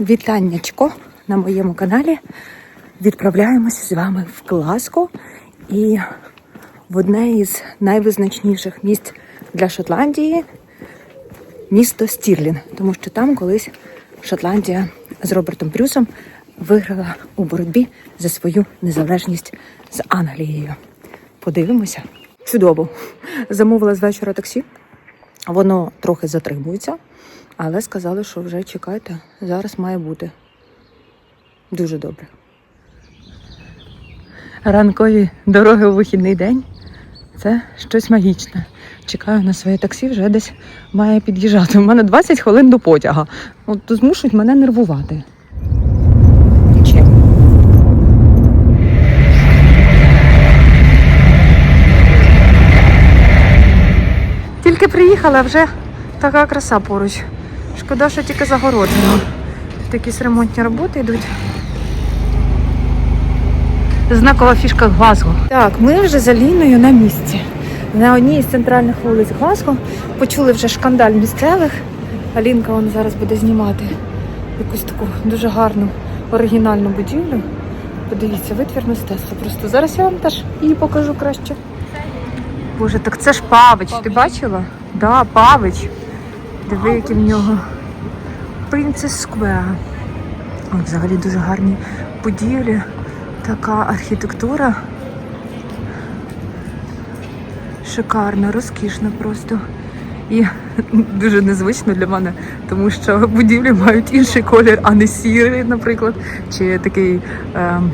Вітаннячко на моєму каналі. Відправляємося з вами в Глазго і в одне із найвизначніших місць для Шотландії місто Стірлін, тому що там колись Шотландія з Робертом Брюсом виграла у боротьбі за свою незалежність з Англією. Подивимося. Чудово. Замовила з вечора таксі. Воно трохи затримується, але сказали, що вже чекайте, зараз має бути. Дуже добре. Ранкові дороги у вихідний день це щось магічне. Чекаю на своє таксі, вже десь має під'їжджати. У мене 20 хвилин до потяга. От змушують мене нервувати. Тільки приїхала, а вже така краса поруч. Шкода, що тільки загороджено. Тут якісь ремонтні роботи йдуть. Знакова фішка Глазго. Так, ми вже за Ліною на місці. На одній з центральних вулиць Глазго почули вже шкандаль місцевих. Алінка вон зараз буде знімати якусь таку дуже гарну оригінальну будівлю. Подивіться, витвір мистецтва. Просто зараз я вам теж її покажу краще. Боже, так це ж Павич, ти бачила? Да, Павич. Диви, які в нього. Princess Square. Взагалі дуже гарні будівлі, така архітектура. Шикарна, розкішна просто. І дуже незвично для мене, тому що будівлі мають інший колір, а не сірий, наприклад, чи такий ем,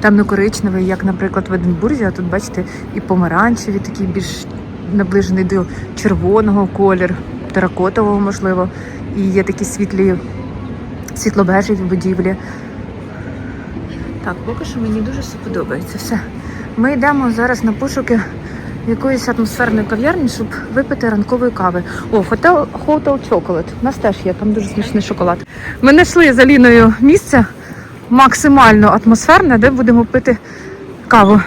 темно-коричневий, як, наприклад, в Единбурзі. А тут, бачите, і помаранчеві, такий більш наближений до червоного колір, теракотового, можливо. І є такі світлі, світло-бежеві будівлі. Так, поки що мені дуже все подобається. Все. Ми йдемо зараз на пошуки якоїсь атмосферної кав'ярні, щоб випити ранкової кави. О, хотел Hotel Chocolate. У нас теж є, там дуже смачний шоколад. Ми знайшли з Аліною місце максимально атмосферне, де будемо пити каву.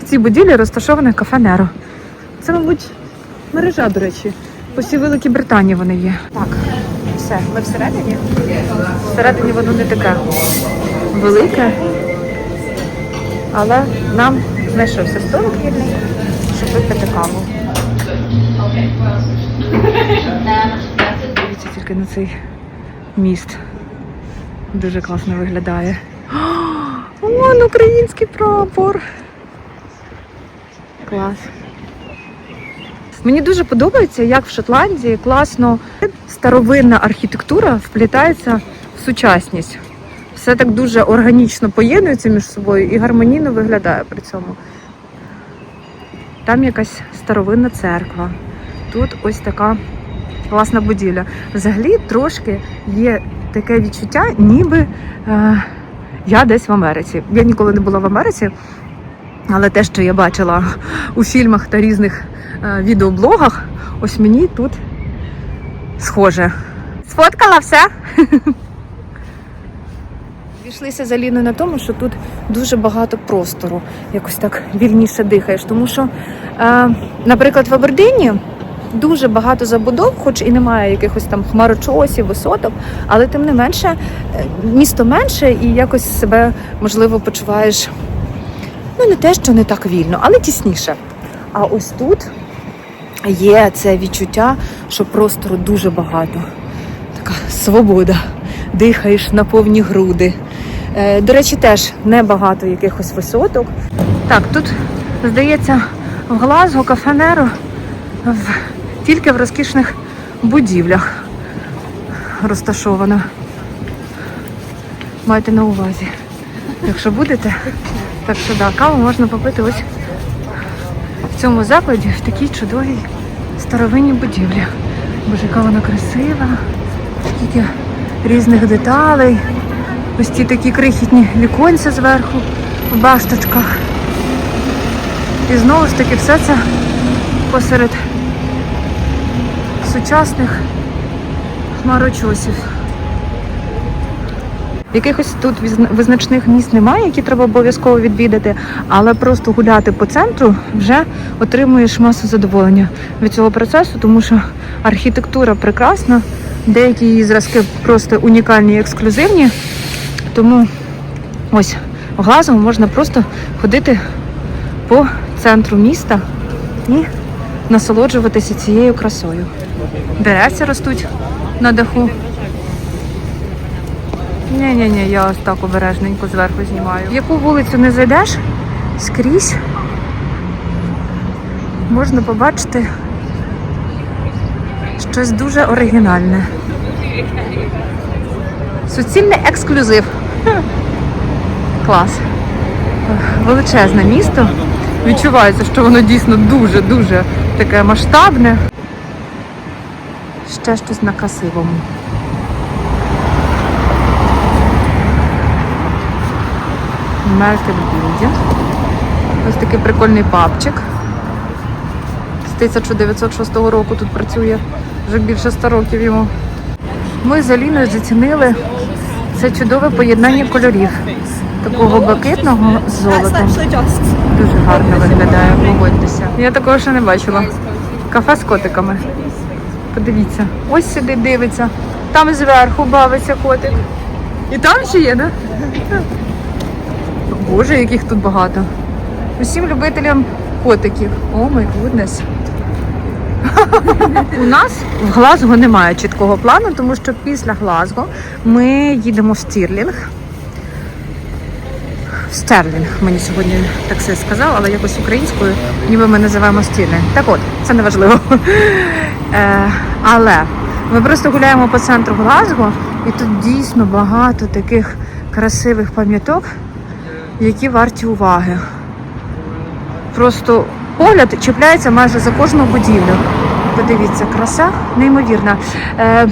В цій будівлі розташоване кафе Неро. Це, мабуть, мережа, до речі. По всій Великій Британії вони є. Так, все, ми всередині. Всередині воно не таке велике, але нам знайшовся столик вільний, щоб випити каву. Дивіться тільки на цей міст. Дуже класно виглядає. Вон український прапор. Клас. Мені дуже подобається, як в Шотландії класно старовинна архітектура вплітається в сучасність. Все так дуже органічно поєднується між собою і гармонійно виглядає при цьому. Там якась старовинна церква. Тут ось така класна будівля. Взагалі трошки є таке відчуття, ніби е, я десь в Америці. Я ніколи не була в Америці, але те, що я бачила у фільмах та різних відеоблогах, ось мені тут схоже. Сфоткала все? Зійшлися за Ліною на тому, що тут дуже багато простору, якось так вільніше дихаєш. Тому що, е, наприклад, в Абердині дуже багато забудов, хоч і немає якихось там хмарочосів, висоток, але тим не менше е, місто менше і якось себе можливо почуваєш ну не те, що не так вільно, але тісніше. А ось тут є це відчуття, що простору дуже багато. Така свобода. Дихаєш на повні груди. Е, До речі, теж небагато якихось висоток. Так, тут, здається, в Глазго кафенеро в, тільки в розкішних будівлях розташовано. Майте на увазі. Якщо будете, так що да, каву можна попити ось в цьому закладі, в такій чудовій старовинній будівлі. Боже, яка вона красива, скільки різних деталей. Ось ті такі крихітні віконця зверху в башточках. І знову ж таки все це посеред сучасних хмарочосів. Якихось тут визначних місць немає, які треба обов'язково відвідати, але просто гуляти по центру вже отримуєш масу задоволення від цього процесу, тому що архітектура прекрасна, Деякі її зразки просто унікальні і ексклюзивні. Тому ось в Глазго можна просто ходити по центру міста і насолоджуватися цією красою. Деревця ростуть на даху. Ні, ні, ні, я ось так обережненько зверху знімаю. В яку вулицю не зайдеш, скрізь можна побачити щось дуже оригінальне. Суцільний ексклюзив. Клас. Величезне місто. Відчувається, що воно дійсно дуже-дуже таке масштабне. Ще щось на красивому. Melted Building. Ось такий прикольний папчик. З 1906 року тут працює вже більше 100 років йому. Ми з Аліною зацінили це чудове поєднання кольорів. Такого блакитного з золотом. Дуже гарно виглядає, погодьтеся. Я такого ще не бачила. Кафе з котиками. Подивіться, ось сюди дивиться. Там зверху бавиться котик. І там ще є, да? Боже, яких тут багато. Усім любителям котиків. О май гуднес. У нас в Глазго немає чіткого плану, тому що після Глазго ми їдемо в Стірлінг. Стерлінг мені сьогодні таксист сказав, але якось українською, ніби ми називаємо Стірлінг. Так от, це не важливо. Е, але ми просто гуляємо по центру Глазго, і тут дійсно багато таких красивих пам'яток, які варті уваги. Просто погляд чіпляється майже за кожну будівлю. Подивіться, краса неймовірна. Е,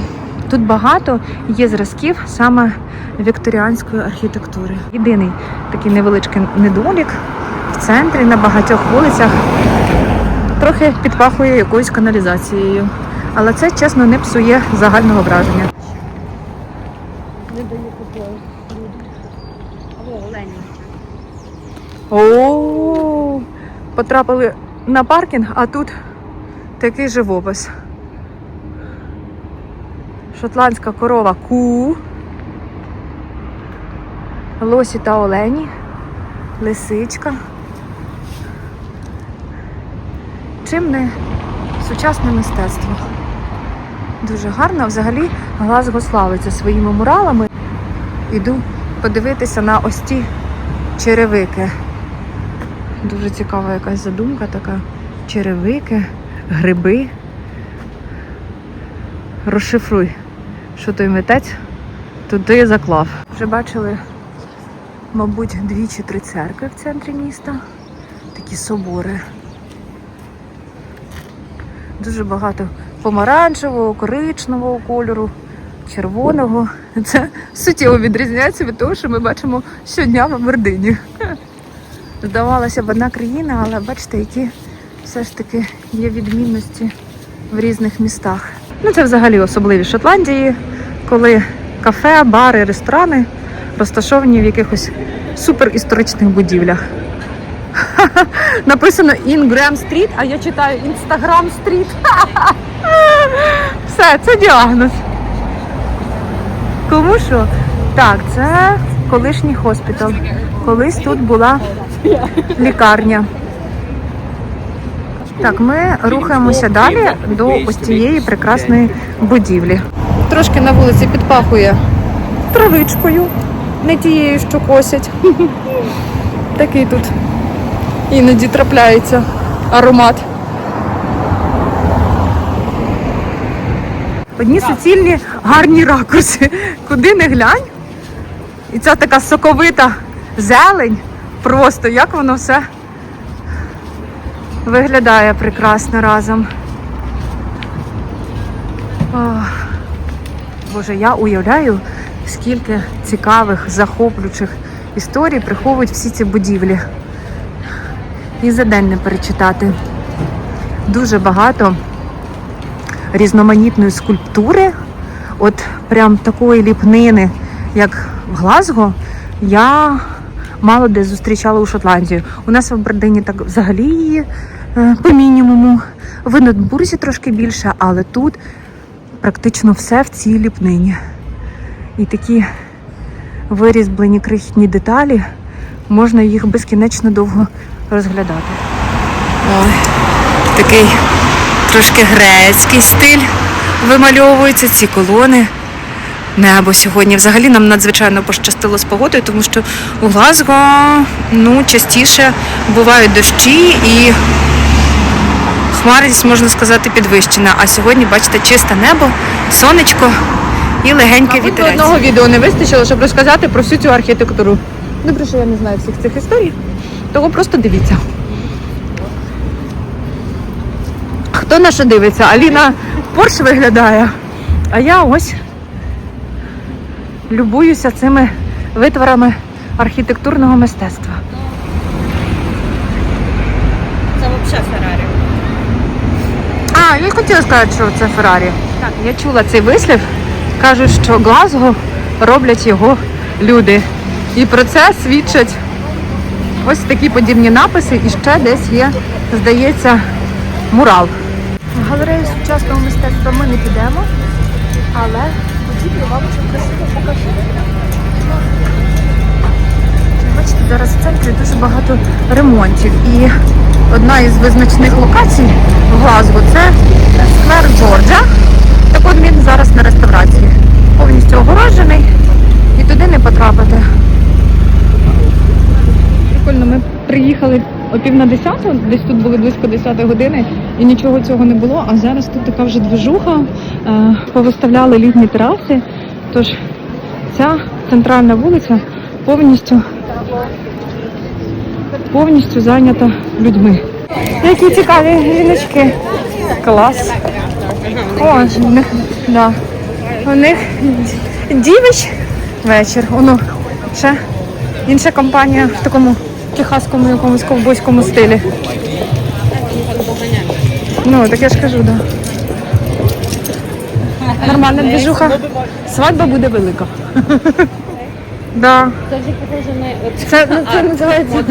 тут багато є зразків саме вікторіанської архітектури. Єдиний такий невеличкий недолік в центрі на багатьох вулицях трохи підпахує якоюсь каналізацією. Але це чесно не псує загального враження. О, потрапили на паркінг, а тут такий живопис. Шотландська корова ку. Лосі та олені, лисичка. Чим не сучасне мистецтво. Дуже гарно. Взагалі Глазго славиться своїми муралами. Іду подивитися на ось ті черевики. Дуже цікава якась задумка така. Черевики, гриби. Розшифруй, що той митець туди заклав. Вже бачили, мабуть, дві чи три церкви в центрі міста. Такі собори. Дуже багато помаранчевого, коричневого кольору, червоного. Це суттєво відрізняється від того, що ми бачимо щодня в Абердині. Здавалося б, одна країна, але бачите, які все ж таки є відмінності в різних містах. Ну, це взагалі особливість Шотландії, коли кафе, бари, ресторани розташовані в якихось суперісторичних будівлях. Написано Інгрем Стріт, а я читаю Інстаграм Стріт. Все, це діагноз. Кому що? Так, це колишній хоспітал. Колись тут була лікарня. Так, ми рухаємося далі до ось цієї прекрасної будівлі. Трошки на вулиці підпахує травичкою, не тією, що косять. Такий тут іноді трапляється аромат. Одні суцільні гарні ракурси. Куди не глянь. І ця така соковита зелень. Просто як воно все виглядає прекрасно разом. Ох. Боже, я уявляю, скільки цікавих, захоплюючих історій приховують всі ці будівлі. І за день не перечитати. Дуже багато різноманітної скульптури, от прям такої ліпнини, як в Глазго, я мало де зустрічала у Шотландії. У нас в Абердині так взагалі її е, по мінімуму. В Единбурзі трошки більше, але тут практично все в цій ліпнині. І такі вирізблені крихітні деталі, можна їх безкінечно довго розглядати. Ой, такий трошки грецький стиль вимальовується, ці колони. Небо сьогодні взагалі нам надзвичайно пощастило з погодою, тому що у Глазго ну, частіше бувають дощі і хмарність, можна сказати, підвищена. А сьогодні, бачите, чисте небо, сонечко і легенький вітерець. Одного відео не вистачило, щоб розказати про всю цю архітектуру. Добре, що я не знаю всіх цих історій, того просто дивіться. Хто на що дивиться? Аліна Порш виглядає, а я ось любуюся цими витворами архітектурного мистецтва. Це взагалі Феррарі. А, я хотіла сказати, що це Феррарі. Так, я чула цей вислів. Кажуть, що Глазго роблять його люди. І про це свідчать ось такі подібні написи, і ще десь є, здається, мурал. В галерею сучасного мистецтва ми не підемо, але вам це красиво покажу. Бачите, зараз в центрі дуже багато ремонтів. І одна із визначних локацій в Глазго це сквер Джорджа. Так от він зараз на реставрації. Повністю огороджений і туди не потрапити. Прикольно, ми приїхали о пів на десяту, десь тут були близько 10 години, і нічого цього не було. А зараз тут така вже движуха, е, повиставляли літні тераси. Тож ця центральна вулиця повністю повністю зайнята людьми. Які цікаві жіночки. Клас. О, у них, да. у них дівич вечір. Воно ще інша компанія в такому техаському якомусь ковбойському стилі. Ну, так я ж кажу, да. Нормальна движуха. Свадьба буде велика. Да. Це вже похоже на Це, ну, це називається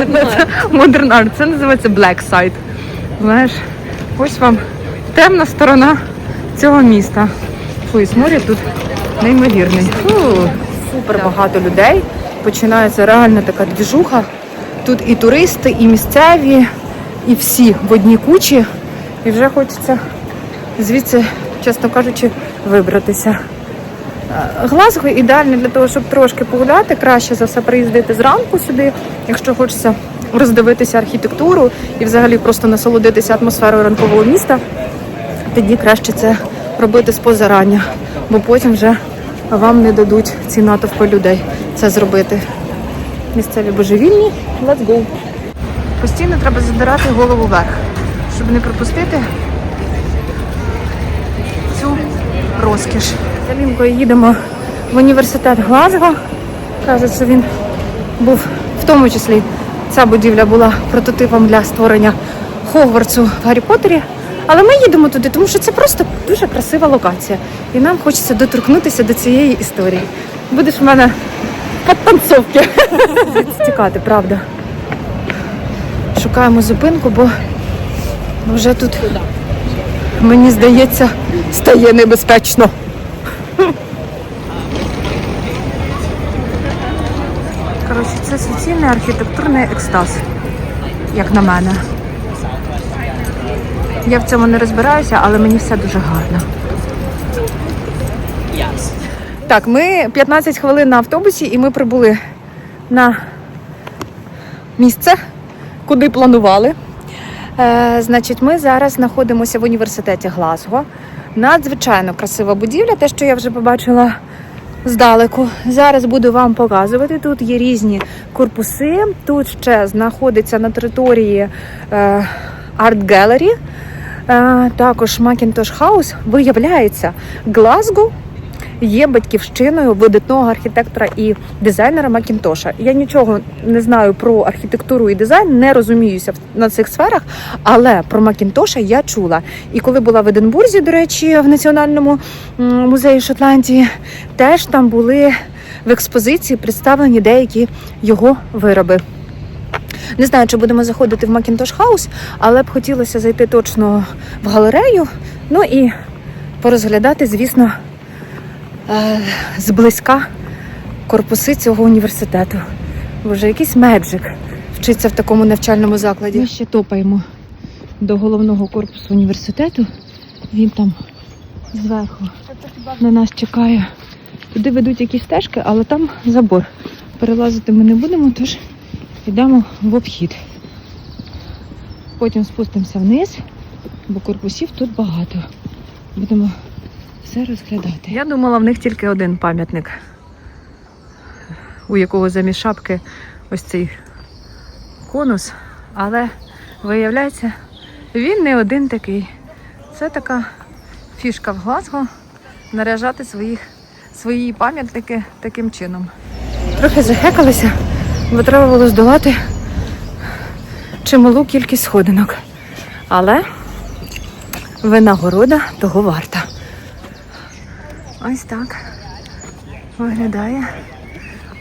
Modern Art. Це називається Black Side. Знаєш, ось вам темна сторона цього міста. Фу, і сморід тут неймовірний. Фу, супер багато людей. Починається реально така двіжуха. Тут і туристи, і місцеві, і всі в одній кучі. І вже хочеться звідси, чесно кажучи, вибратися. Глазго ідеально для того, щоб трошки погуляти. Краще за все приїздити зранку сюди, якщо хочеться роздивитися архітектуру і взагалі просто насолодитися атмосферою ранкового міста. Тоді краще це робити з позарання, бо потім вже вам не дадуть ці натовпи людей це зробити. Місцеві божевільні. Let's go. Постійно треба задирати голову вверх, щоб не пропустити цю розкіш. За Лінкою їдемо в університет Глазго. Кажуть, що він був в тому числі ця будівля була прототипом для створення Хогвартсу в Гаррі Поттері. Але ми їдемо туди, тому що це просто дуже красива локація. І нам хочеться доторкнутися до цієї історії. Будеш в мене підтанцовки. Стікати, правда. Шукаємо зупинку, бо вже тут, мені здається, стає небезпечно. Коротше, це суцільний архітектурний екстаз, як на мене. Я в цьому не розбираюся, але мені все дуже гарно. Так, ми 15 хвилин на автобусі і ми прибули на місце, куди планували. Е, значить, ми зараз знаходимося в університеті Глазго. Надзвичайно красива будівля, те, що я вже побачила здалеку. Зараз буду вам показувати. Тут є різні корпуси. Тут ще знаходиться на території е, е, також Macintosh House. Виявляється, Глазго є батьківщиною видатного архітектора і дизайнера Макінтоша. Я нічого не знаю про архітектуру і дизайн, не розуміюся на цих сферах, але про Макінтоша я чула. І коли була в Единбурзі, до речі, в Національному музеї Шотландії, теж там були в експозиції представлені деякі його вироби. Не знаю, чи будемо заходити в Macintosh House, але б хотілося зайти точно в галерею. Ну і порозглядати, звісно, зблизька корпуси цього університету. Боже, якийсь меджик вчиться в такому навчальному закладі. Ми ще топаємо до головного корпусу університету. Він там зверху на нас чекає. Туди ведуть якісь стежки, але там забор. Перелазити ми не будемо, тож йдемо в обхід. Потім спустимося вниз, бо корпусів тут багато. Будемо все розглядати. Я думала, в них тільки один пам'ятник, у якого замість шапки ось цей конус, але виявляється, він не один такий. Це така фішка в Глазго наряжати своїх, свої пам'ятники таким чином. Трохи захекалися, бо треба було здолати чималу кількість сходинок. Але винагорода того варта. Ось так виглядає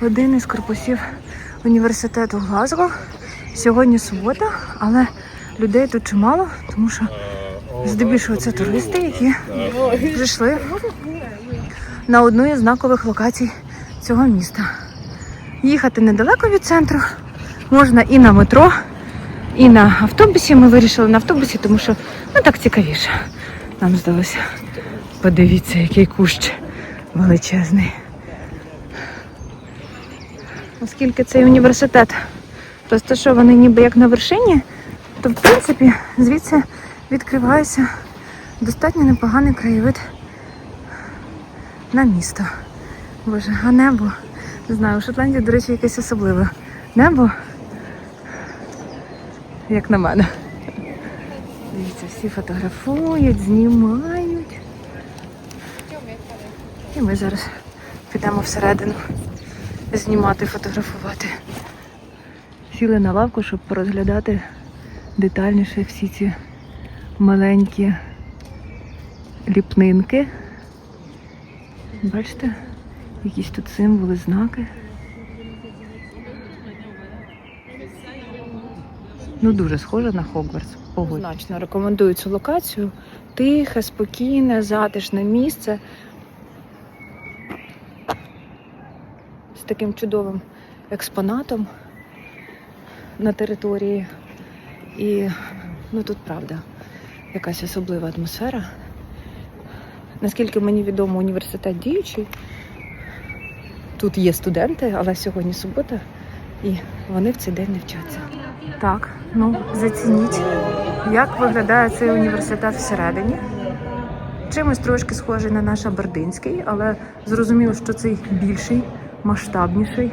один із корпусів університету Глазго. Сьогодні субота, але людей тут чимало, тому що здебільшого це туристи, які прийшли на одну із знакових локацій цього міста. Їхати недалеко від центру, можна і на метро, і на автобусі. Ми вирішили на автобусі, тому що ну так цікавіше. Нам здалося. Подивіться, який кущ величезний. Оскільки цей університет розташований ніби як на вершині, то в принципі звідси відкривається достатньо непоганий краєвид на місто. Боже, а небо. Не знаю, у Шотландії, до речі, якесь особливе небо, як на мене. Дивіться, всі фотографують, знімають. І ми зараз підемо всередину знімати, фотографувати. Сіли на лавку, щоб порозглядати детальніше всі ці маленькі ліпнинки. Бачите, якісь тут символи, знаки. Ну, дуже схоже на Хогвартс. Значно рекомендую цю локацію. Тихе, спокійне, затишне місце. Таким чудовим експонатом на території. І ну тут правда якась особлива атмосфера. Наскільки мені відомо, університет діючий. Тут є студенти, але сьогодні субота, і вони в цей день не вчаться. Так, ну зацініть, як виглядає цей університет всередині. Чимось трошки схожий на наш Абердинський, але зрозуміло, що цей більший, масштабніший.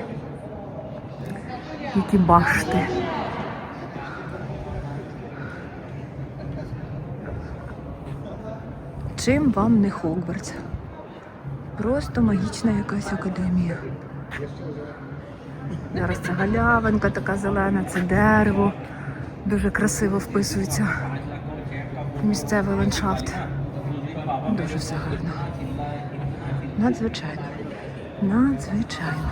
Які башти. Чим вам не Хогвартс? Просто магічна якась академія. Зараз це галявинка така зелена, це дерево. Дуже красиво вписується місцевий ландшафт. Дуже все гарно. Надзвичайно. Надзвичайно.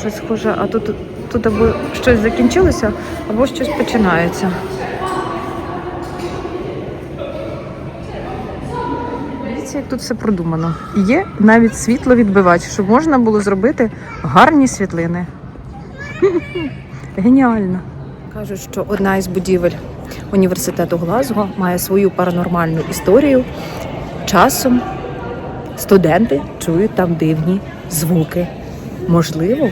Щось схоже, а тут, тут або щось закінчилося, або щось починається. Дивіться, як тут все продумано. Є навіть світловідбивач, щоб можна було зробити гарні світлини. Геніально. Кажуть, що одна із будівель університету Глазго має свою паранормальну історію. Часом студенти чують там дивні звуки. Можливо,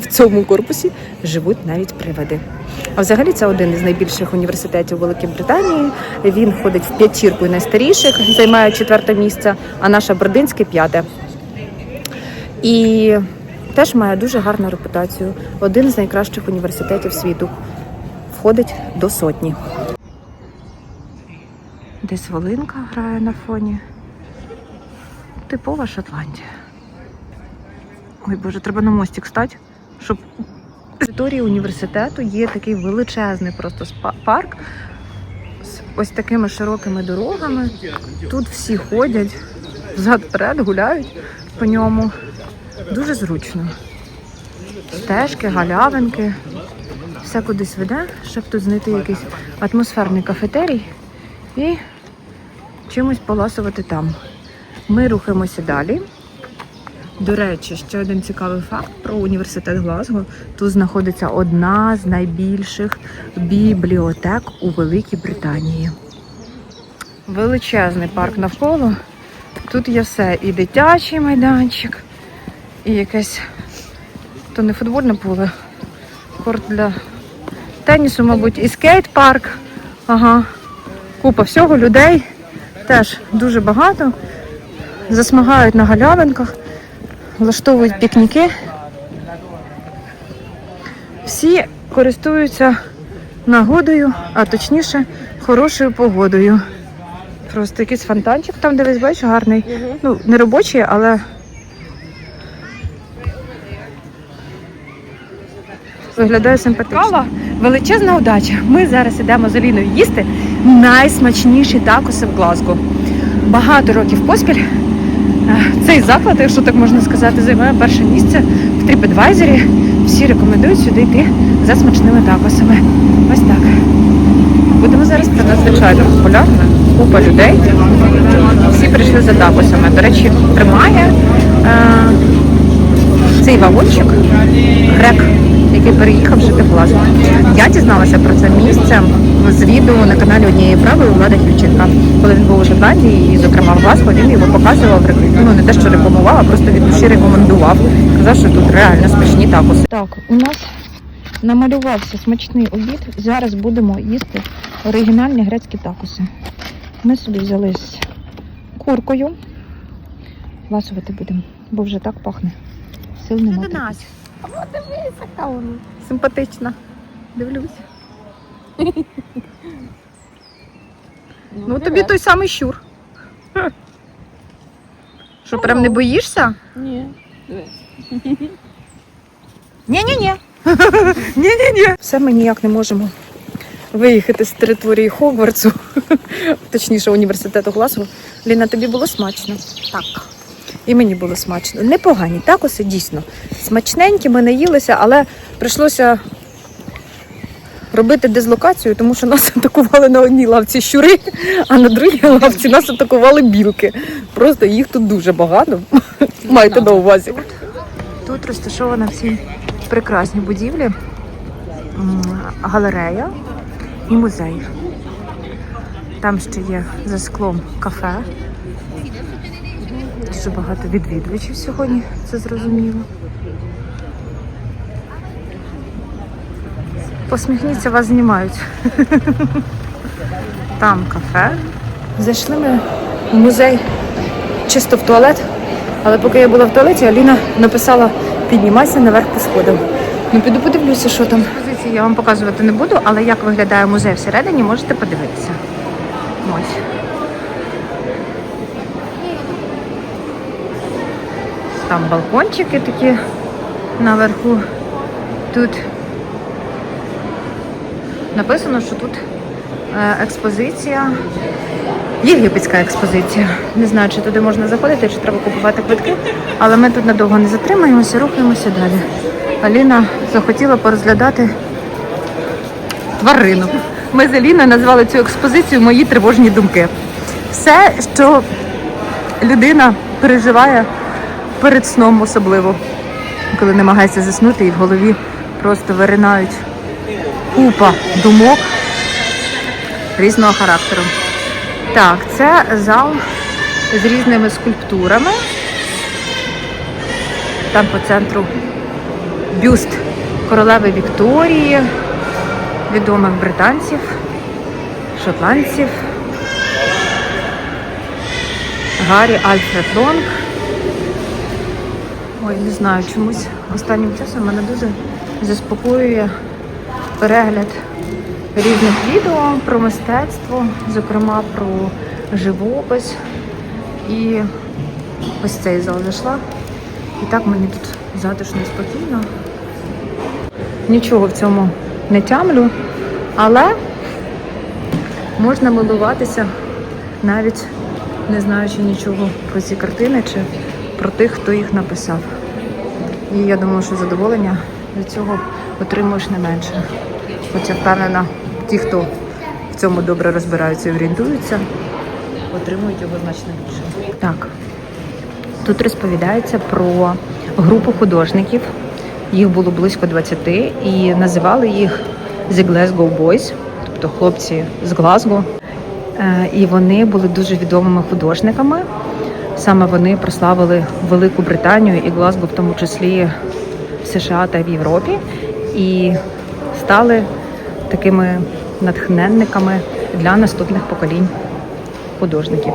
в цьому корпусі живуть навіть привиди. А взагалі це один із найбільших університетів Великої Британії. Він входить в п'ятірку найстаріших, займає четверте місце, а наша Бердинське п'яте. І теж має дуже гарну репутацію. Один з найкращих університетів світу. Входить до сотні. Десь волинка грає на фоні. Типова Шотландія. Ой Боже, треба на мостик стати, щоб на території університету є такий величезний просто парк з ось такими широкими дорогами. Тут всі ходять, взад-вперед гуляють по ньому. Дуже зручно. Стежки, галявинки, все кудись веде, щоб тут знайти якийсь атмосферний кафетерій і чимось поласувати там. Ми рухаємося далі. До речі, ще один цікавий факт про університет Глазго. Тут знаходиться одна з найбільших бібліотек у Великій Британії. Величезний парк навколо. Тут є все. І дитячий майданчик, і якесь то не футбольне поле, корт для тенісу, мабуть, і скейт-парк. Ага. Купа всього, людей теж дуже багато. Засмагають на галявинках, влаштовують пікніки. Всі користуються нагодою, а точніше, хорошою погодою. Просто якийсь фонтанчик там, дивись, бачиш, гарний. Ну, не робочий, але виглядає симпатично. Величезна удача. Ми зараз ідемо з Аліною їсти найсмачніші такоси в Глазго. Багато років поспіль е, цей заклад, якщо так можна сказати, займає перше місце в TripAdvisor. Всі рекомендують сюди йти за смачними такосами. Ось так. Будемо зараз це надзвичайно популярно. Купа людей. Всі прийшли за такосами. До речі, тримає е, цей вагончик грек, який переїхав жити в Глазго. Я дізналася про це місце з відео на каналі однієї правої Влада Хівченка. Коли він був у Шотландії, і, зокрема в Глазго, він його показував, ну не те, що рекламував, а просто від душі рекомендував. Казав, що тут реально смачні такоси. Так, у нас намалювався смачний обід. Зараз будемо їсти оригінальні грецькі такоси. Ми собі взяли з куркою. Ласувати будемо, бо вже так пахне. Сил нема. До нас. Яка вона? Симпатична. Дивлюсь. Ну, тобі той самий щур. Що, прям не боїшся? Ні. Диви. Ні-ні-ні. Ні-ні-ні. Все ми ніяк не можемо виїхати з території Хогвартсу, точніше університету Глазго. Ліна, тобі було смачно? Так. І мені було смачно. Непогані такоси, дійсно. Смачненькі, ми наїлися, але прийшлося робити дислокацію, тому що нас атакували на одній лавці щури, а на другій лавці нас атакували білки. Просто їх тут дуже багато. Майте на увазі. Тут розташована в цій прекрасній будівлі галерея і музей. Там ще є за склом кафе. Дуже багато відвідувачів сьогодні, це зрозуміло. Посміхніться, вас знімають. Там кафе. Зайшли ми в музей чисто в туалет, але поки я була в туалеті, Аліна написала піднімайся наверх по сходам. Ну піду подивлюся, що там. Позиції я вам показувати не буду, але як виглядає музей всередині, можете подивитися. Ось. Там балкончики такі наверху. Тут написано, що тут е, експозиція, єгипетська експозиція. Не знаю, чи туди можна заходити, чи треба купувати квитки, але ми тут надовго не затримаємося, рухаємося далі. Аліна захотіла порозглядати тварину. Ми з Аліною назвали цю експозицію Мої тривожні думки. Все, що людина переживає перед сном особливо, коли намагається заснути і в голові просто виринають купа думок різного характеру. Так, це зал з різними скульптурами. Там по центру бюст королеви Вікторії, відомих британців, шотландців, Гаррі Альфред Лонг. Ой, не знаю, чомусь останнім часом мене дуже заспокоює перегляд різних відео про мистецтво, зокрема про живопис. І ось цей зал зайшла. І так мені тут затишно і спокійно. Нічого в цьому не тямлю, але можна милуватися навіть не знаючи нічого про ці картини чи про тих, хто їх написав. І я думаю, що задоволення від цього отримуєш не менше. Хоча впевнена, ті, хто в цьому добре розбираються і орієнтуються, отримують його значно більше. Так, тут розповідається про групу художників. Їх було близько 20 і називали їх The Glasgow Boys, тобто хлопці з Глазго. Е, І вони були дуже відомими художниками. Саме вони прославили Велику Британію і Глазго, в тому числі в США та в Європі, і стали такими натхненниками для наступних поколінь художників.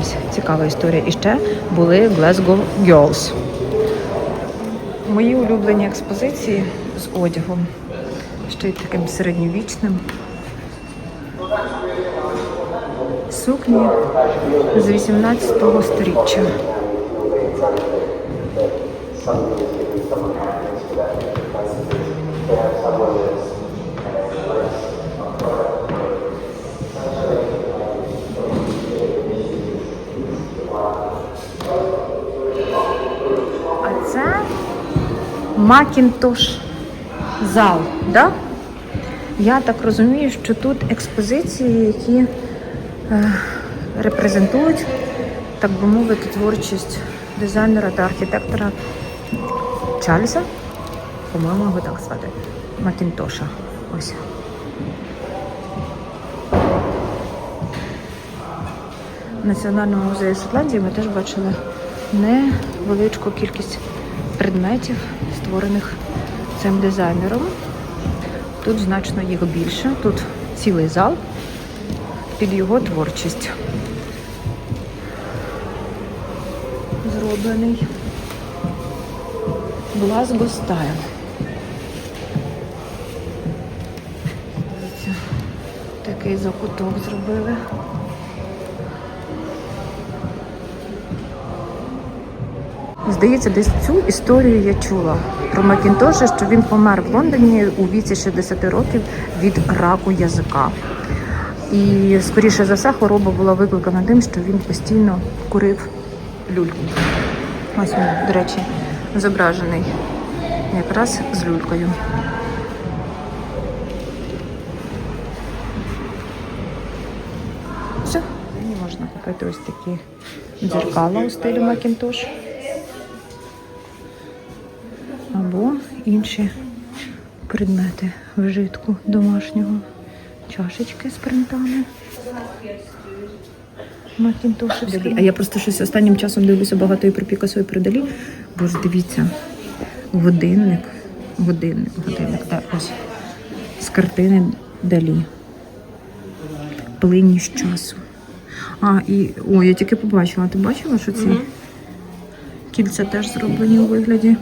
Ось цікава історія. І ще були Glasgow Girls. Мої улюблені експозиції з одягом. Ще й таким середньовічним. Сукні з 18 сторіччя. А це Макінтош зал, да? Я так розумію, що тут експозиції, які репрезентують, так би мовити, творчість дизайнера та архітектора Чарльза, по-моєму, його так звати, Макінтоша. Ось. В Національному музеї Шотландії ми теж бачили невеличку кількість предметів, створених цим дизайнером. Тут значно їх більше. Тут цілий зал під його творчість. Зроблений Glasgow Style. Дивіться, такий закуток зробили. Здається, десь цю історію я чула про Макінтоша, що він помер в Лондоні у віці 60 років від раку язика. І, скоріше за все, хвороба була викликана тим, що він постійно курив люльку. Ось він, до речі, зображений якраз з люлькою. Все, мені можна купити ось такі дзеркала у стилі Макінтош. Або інші предмети вжитку домашнього. Чашечки з принтами. Макінтошівські. А я просто щось останнім часом дивлюся багато і про Пікасо, і про Далі. Бо ж дивіться, годинник, годинник, годинник, так, ось. З картини Далі. Плинність часу. А, і. О, я тільки побачила. Ти бачила, що ці кільця теж зроблені у вигляді.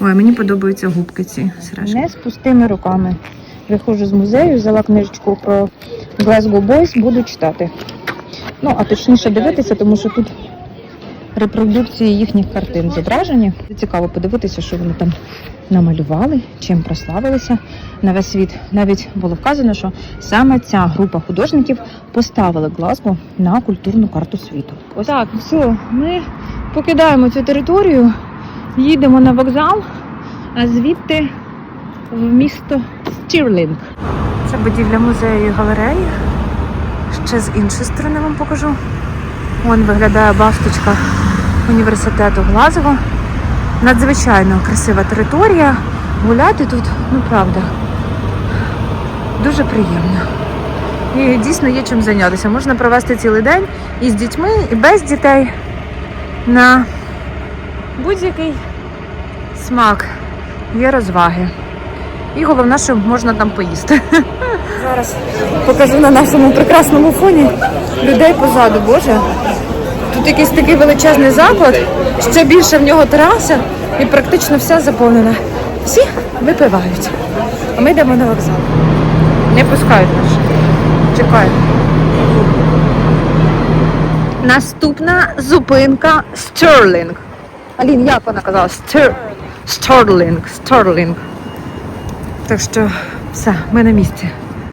Ой, мені подобаються губки ці сережки. Не з пустими руками. Виходжу з музею, взяла книжечку про Glasgow Boys, буду читати. Ну, а точніше дивитися, тому що тут репродукції їхніх картин зображені. Цікаво подивитися, що вони там намалювали, чим прославилися на весь світ. Навіть було вказано, що саме ця група художників поставили Глазго на культурну карту світу. Ось так, все, ми покидаємо цю територію, їдемо на вокзал, а звідти в місто Стірлінг. Це будівля музею і галереї. Ще з іншої сторони вам покажу. Вон виглядає башточка університету Глазго. Надзвичайно красива територія. Гуляти тут, ну правда, дуже приємно. І дійсно є чим зайнятися. Можна провести цілий день і з дітьми, і без дітей на будь-який смак. Є розваги. І головне, що можна там поїсти. Зараз покажу на нашому прекрасному фоні людей позаду. Боже, тут якийсь такий величезний заклад, ще більше в нього тераса і практично вся заповнена. Всі випивають. А ми йдемо на вокзал. Не пускають нас. Чекають. Наступна зупинка Стерлінг. Алін, як вона казала? Стер... Стерлінг. Стерлінг. Так що все, ми на місці.